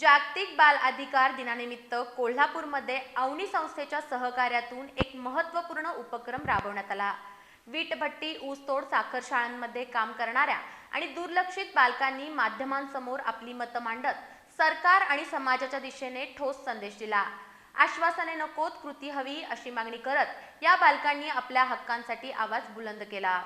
जागतिक बाल अधिकार दिनानिमित्त कोल्हापूरमध्ये अवनी संस्थेच्या सहकार्यातून एक महत्त्वपूर्ण उपक्रम राबवण्यात आला. वीटभट्टी ऊसतोड साखर शाळांमध्ये काम करणाऱ्या आणि दुर्लक्षित बालकांनी माध्यमांसमोर आपली मतं मांडत सरकार आणि समाजाच्या दिशेने ठोस संदेश दिला. आश्वासने नकोत कृती हवी अशी मागणी करत या बालकांनी आपल्या हक्कांसाठी आवाज बुलंद केला.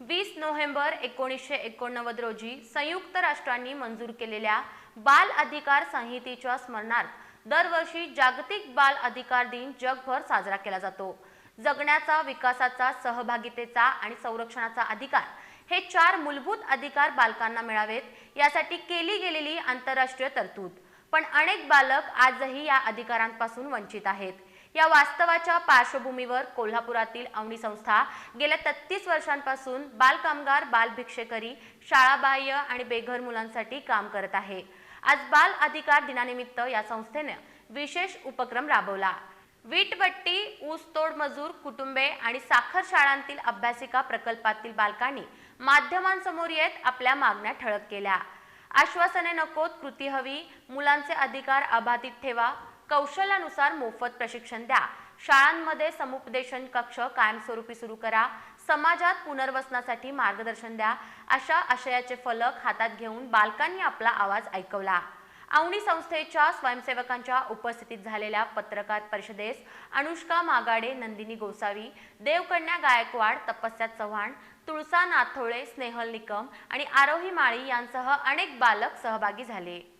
वीस नोव्हेंबर एकोणीसशे एकोणनव्वद रोजी संयुक्त राष्ट्रांनी मंजूर केलेल्या बाल अधिकार संहितेच्या स्मरणार्थ दरवर्षी जागतिक बाल अधिकार दिन जगभर साजरा केला जातो. जगण्याचा विकासाचा सहभागितेचा आणि संरक्षणाचा अधिकार हे चार मूलभूत अधिकार बालकांना मिळावेत यासाठी केली गेलेली आंतरराष्ट्रीय तरतूद. पण अनेक बालक आजही या अधिकारांपासून वंचित आहेत. या वास्तवाच्या पार्श्वभूमीवर कोल्हापुरातील अवनी संस्था गेल्या तत्तीस वर्षांपासून बाल कामगार बाल भिक्षेकरी शाळाबाह्य आणि बेघर मुलांसाठी काम करत आहे. आज बाल अधिकार दिनानिमित्त या संस्थेने विशेष उपक्रम राबवला. वीटभट्टी ऊसतोड मजूर कुटुंबे आणि साखर शाळांतील अभ्यासिका प्रकल्पातील बालकांनी माध्यमांसमोर येत आपल्या मागण्या ठळक केल्या. आश्वासने नकोत कृती हवी मुलांचे अधिकार अबाधित ठेवा कौशल्यानुसार मोफत प्रशिक्षण द्या. शाळांमध्ये समुपदेशन कक्ष कायमस्वरूपी सुरू करा. समाजात पुनर्वसनासाठी मार्गदर्शन द्या. अशा आशयाचे फलक हातात घेऊन बालकांनी आपला आवाज ऐकवला. आवणी संस्थेच्या स्वयंसेवकांच्या उपस्थितीत झालेल्या पत्रकार परिषदेस अनुष्का मागाडे नंदिनी गोसावी देवकन्या गायकवाड तपस्या चव्हाण तुळसा नाथोळे स्नेहल निकम आणि आरोही माळी यांसह अनेक बालक सहभागी झाले.